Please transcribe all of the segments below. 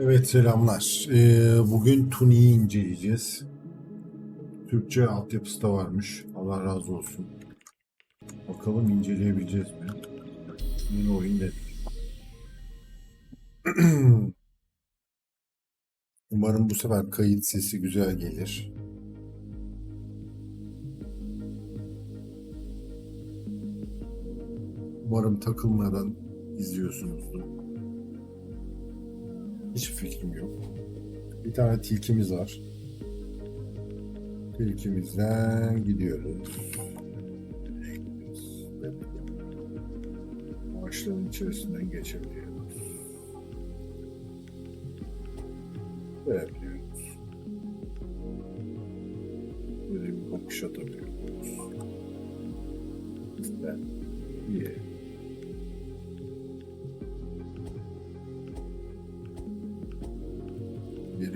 Evet selamlar. Ee, bugün Tuni'yi inceleyeceğiz. Türkçe altyapısı da varmış. Allah razı olsun. Bakalım inceleyebileceğiz mi? Yeni oyun nedir? Umarım bu sefer kayıt sesi güzel gelir. Umarım takılmadan izliyorsunuzdur. Hiç fikrim yok. Bir tane tilkimiz var. Tilkimizden gidiyoruz. Ağaçların içerisinden geçebiliyoruz. Verebiliyoruz. Böyle bir bakış atabiliyoruz. İşte, iyi.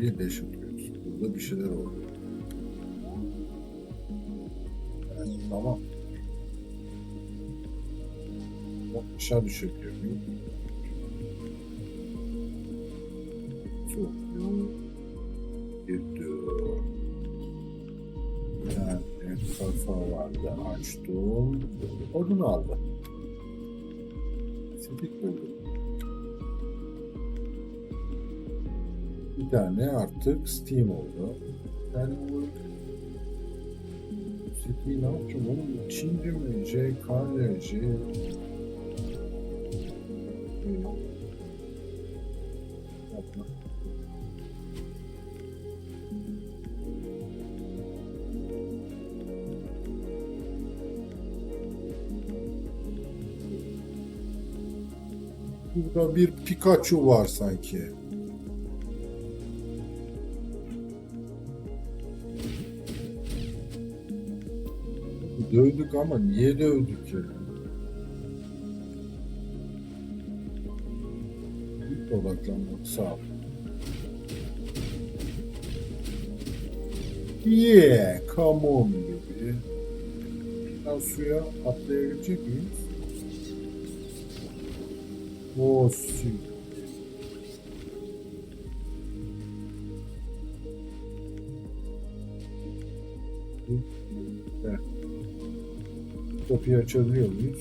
Geriye 5 atıyoruz. Burada bir şeyler oldu. Evet, tamam. Bak aşağı düşebiliyor muyum? Çok Girdi. Yani sayfa vardı. Açtım. Odunu aldı. Sidik buldum. Tane artık Steam oldu. Yani bu Steam'i ne yapacağım oğlum? Mi? JKLC Yapma. Burada bir Pikachu var sanki. Dövdük ama niye dövdük ya? İlk odaklanmak sağ ol. Yeah, come on gibi. Ben suya atlayabilecek miyiz? O su. Evet. Kapıyı açabiliyor muyuz?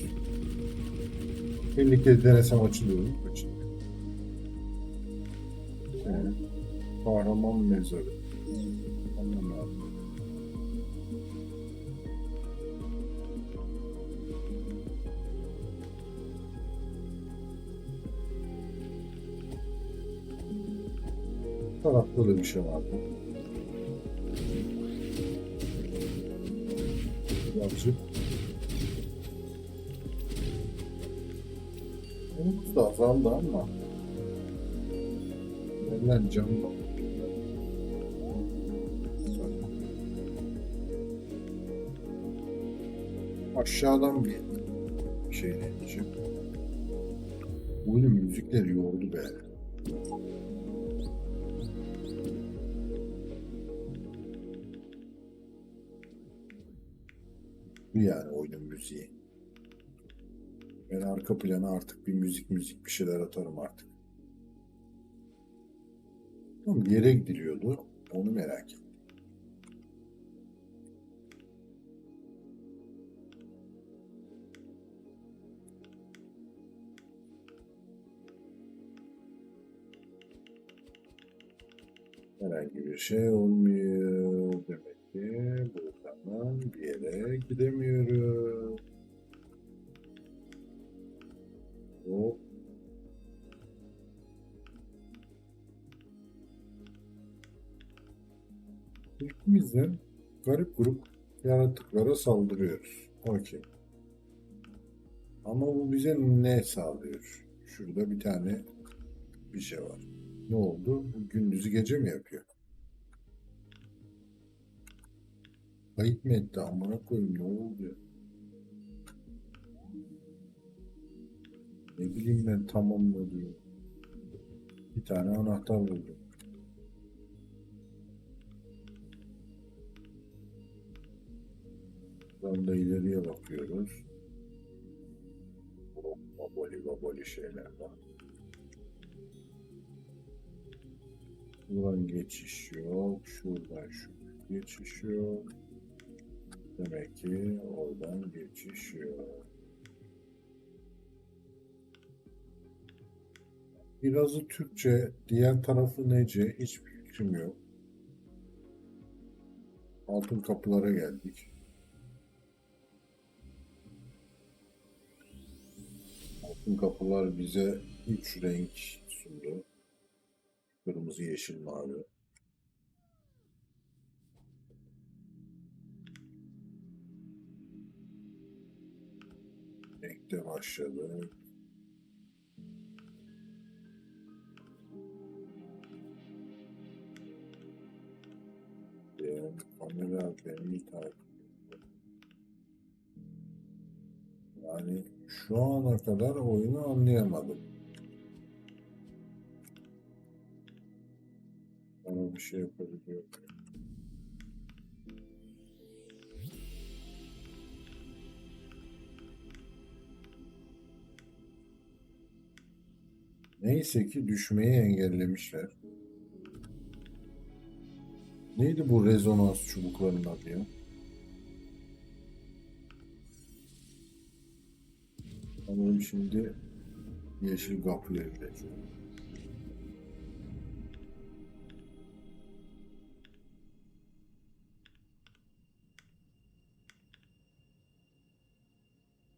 50 kez denesem açılıyor mu? Açılıyor. Evet. Kahraman mezarı. Anlamadım. Bu tarafta da bir şey vardı. Birazcık Umut da azaldı ama Verilen can da Aşağıdan bir şey deneyeceğim. Oyunun müzikleri yordu be. Yani oyunun müziği. Ben arka plana artık bir müzik müzik bir şeyler atarım artık. Ama bir yere gidiliyordu. Onu merak ettim. Herhangi bir şey olmuyor. Demek ki buradan bir yere gidemiyorum. İlkimizden garip grup yaratıklara saldırıyoruz. Okey. Ama bu bize ne sağlıyor? Şurada bir tane bir şey var. Ne oldu? Bu gündüzü gece mi yapıyor? Kayıt mı etti? Amına koyayım ne oldu? Ne bileyim ben tamamladı. Bir tane anahtar buldum. Buradan da ileriye bakıyoruz. Baboli baboli şeyler var. Buradan geçiş yok. Şuradan şu geçiş yok. Demek ki oradan geçiş yok. Birazı Türkçe, diğer tarafı nece hiçbir fikrim yok. Altın kapılara geldik. Altın kapılar bize üç renk sundu. Kırmızı, yeşil, mavi. Renkte başladı. Benim kamera beni takip ediyor. Yani şu ana kadar oyunu anlayamadım. Bana bir şey yapabiliyor. Neyse ki düşmeyi engellemişler. Neydi bu rezonans çubuklarının adı ya? Sanırım şimdi yeşil kapılarıyla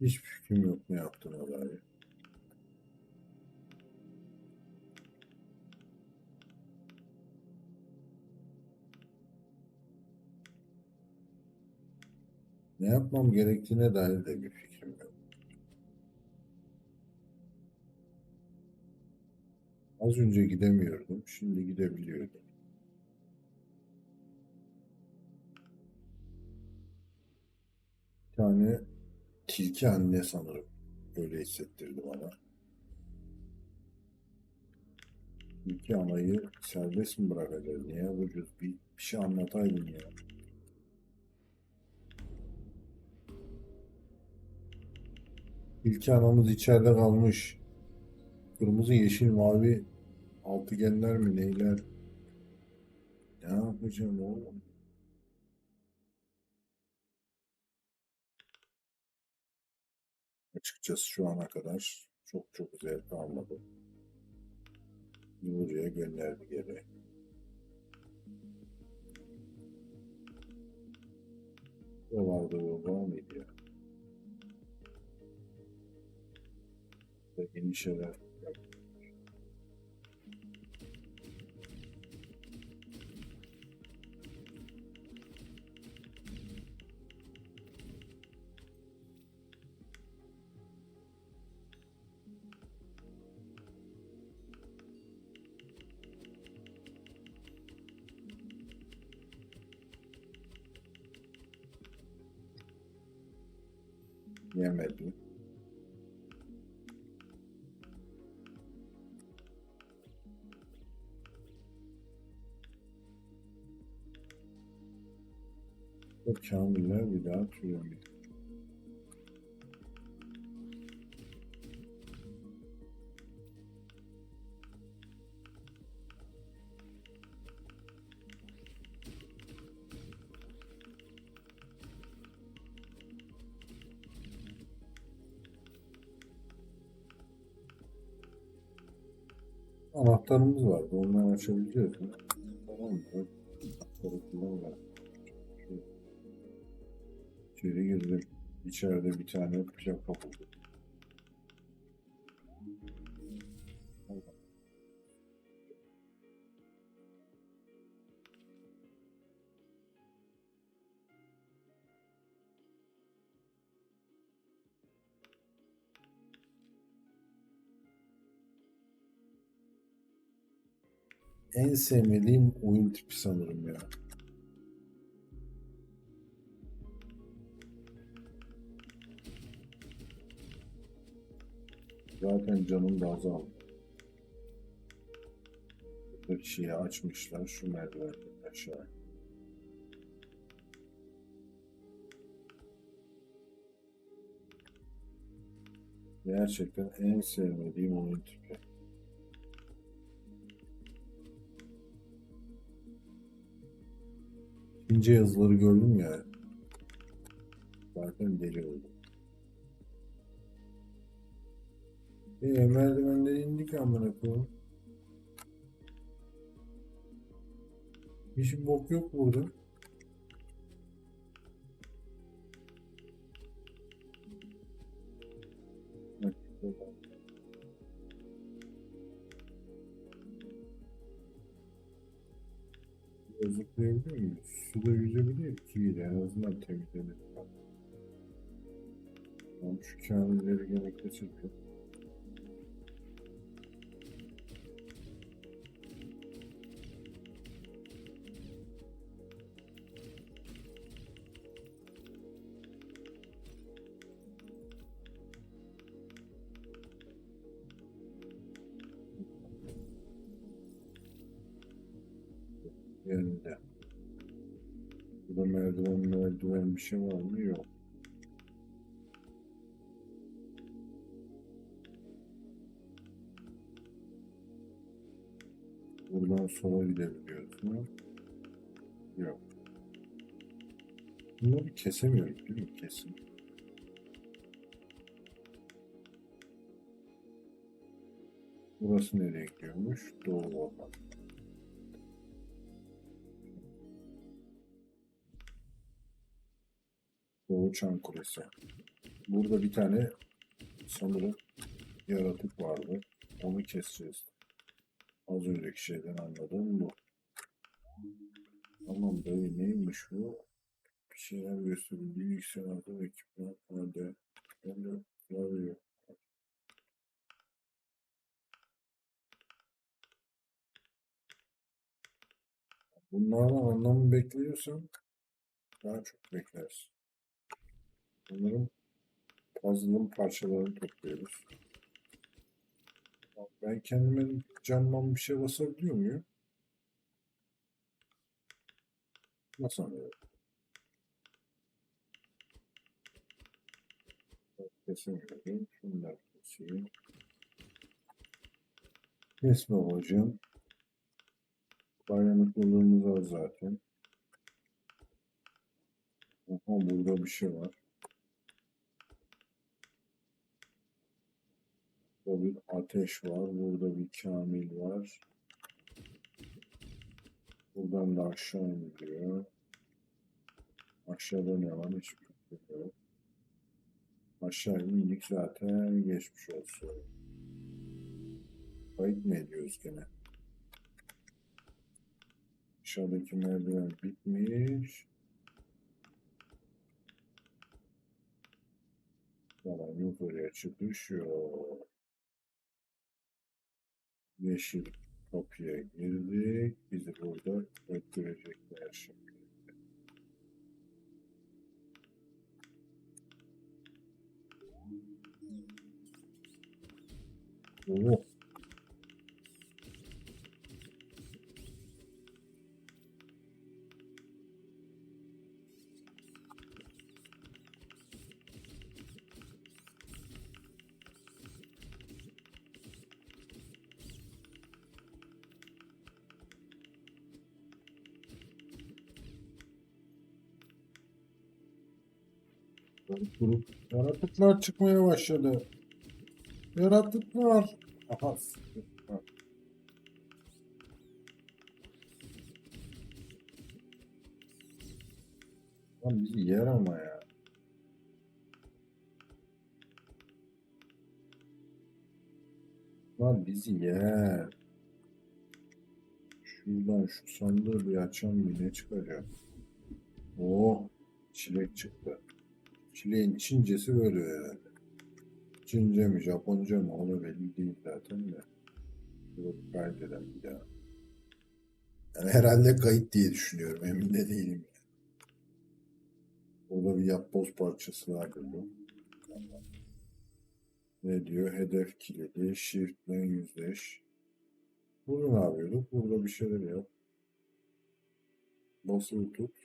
Hiçbir fikrim yok ne yaptığına dair. Ne yapmam gerektiğine dair de bir fikrim yok. Az önce gidemiyordum, şimdi gidebiliyorum. Bir tane tilki anne sanırım. Öyle hissettirdi bana. Tilki anayı serbest mi bırakacağız? Niye yapacağız? Bir, bir şey anlataydın ya. İlki anamız içeride kalmış. Kırmızı, yeşil, mavi altıgenler mi neyler? Ne yapacağım oğlum? Açıkçası şu ana kadar çok çok zevk almadım. Buraya gönderdi geri. Buralarda yol var mıydı ya? Yeni şeyler yap- Yemedi. Bu kamiller bir daha türemedi. Anahtarımız vardı. Onları açabiliyoruz? Tamam mı? Kullanalım. Şu- İçeri girdim. İçeride bir tane plaka buldum. En sevmediğim oyun tipi sanırım ya. Zaten canım da azaldı. Bir şeyi açmışlar şu merdivenden aşağı. Gerçekten en sevmediğim oyun tipi. İnce yazıları gördüm ya. Zaten deli oldum. E merdivenleri indik amına koyayım. Hiç bok yok burada. Zıplayabiliyor muyuz? Suda yüzebiliyor ki en azından temizlenir. Tamam şu kamilleri gene kesildi. Burada merdiven merdiven bir şey var mı? Yok. Buradan sola gidebiliyoruz mu? Yok. Bunları kesemiyoruz değil mi? Kesin. Burası nereye gidiyormuş? Doğu orman. Doğu Çan Kulesi. Burada bir tane sanırım yaratık vardı. Onu keseceğiz. Az önceki şeyden anladığım bu. Tamam dayı neymiş bu? Bir şeyler gösteriyor. Bilgisayarda ekipman vardı. Ben de klavye. Bunlardan anlamı bekliyorsan daha çok beklersin. Sanırım puzzle'ın parçalarını topluyoruz. Ben kendime camdan bir şey basabiliyor muyum? Basamıyorum. Kesemiyorum. Şunları keseyim. Kes babacığım. Dayanıklılığımız var zaten. Aha burada bir şey var. Burada bir ateş var. Burada bir kamil var. Buradan da aşağı iniyor. Aşağıda ne var? Hiçbir fikrim yok. Aşağı indik zaten. Geçmiş olsun. Kayıt mı ediyoruz gene? Aşağıdaki merdiven bitmiş. Tamam yukarıya çıkış yok. Yeşil kapıya girdik. Bizi burada öldürecekler şimdi. Oh. Yaratıklar çıkmaya başladı. Yaratıklar. Aha. Ha. Lan bizi yer ama ya. Lan bizi yer. Şuradan şu sandığı bir açalım bir ne çıkacak. Oh. Çilek çıktı. Çileğin Çincesi böyle herhalde. Çince mi Japonca mı onu belli değil zaten de. Yok kaydedelim bir daha. Yani herhalde kayıt diye düşünüyorum. Emin de değilim. Burada bir yapboz parçası var bu. Ne diyor? Hedef kilidi. Shift'le yüzleş. Burada ne yapıyorduk? Burada bir şeyler yap. Basılı tut.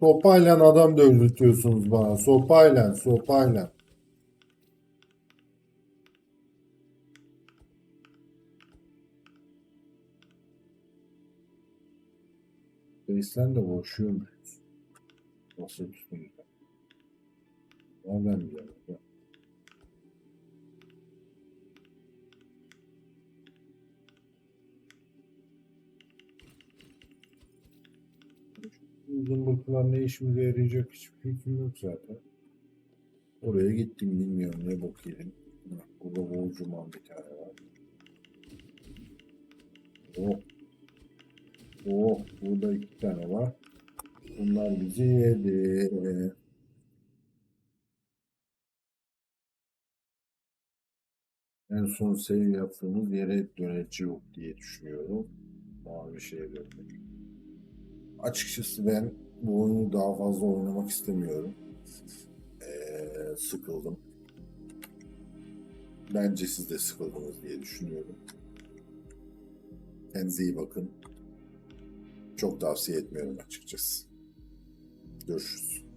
Sopayla adam dövdürtüyorsunuz bana. Sopayla, sopayla. Base'den de boşuyor muyuz? Nasıl üstümüzde? Nereden biliyorum? Ya? Zımbırtılar ne işimize yarayacak hiçbir fikrim yok zaten. Oraya gittim bilmiyorum ne bok yedim. Burada Volcuman bir tane var. Oh. Oh burada iki tane var. Bunlar bizi yedi. En son save yaptığımız yere döneci yok diye düşünüyorum. Mavi şeye döndük. Açıkçası ben bu oyunu daha fazla oynamak istemiyorum. Ee, sıkıldım. Bence siz de sıkıldınız diye düşünüyorum. Kendinize iyi bakın. Çok tavsiye etmiyorum açıkçası. Görüşürüz.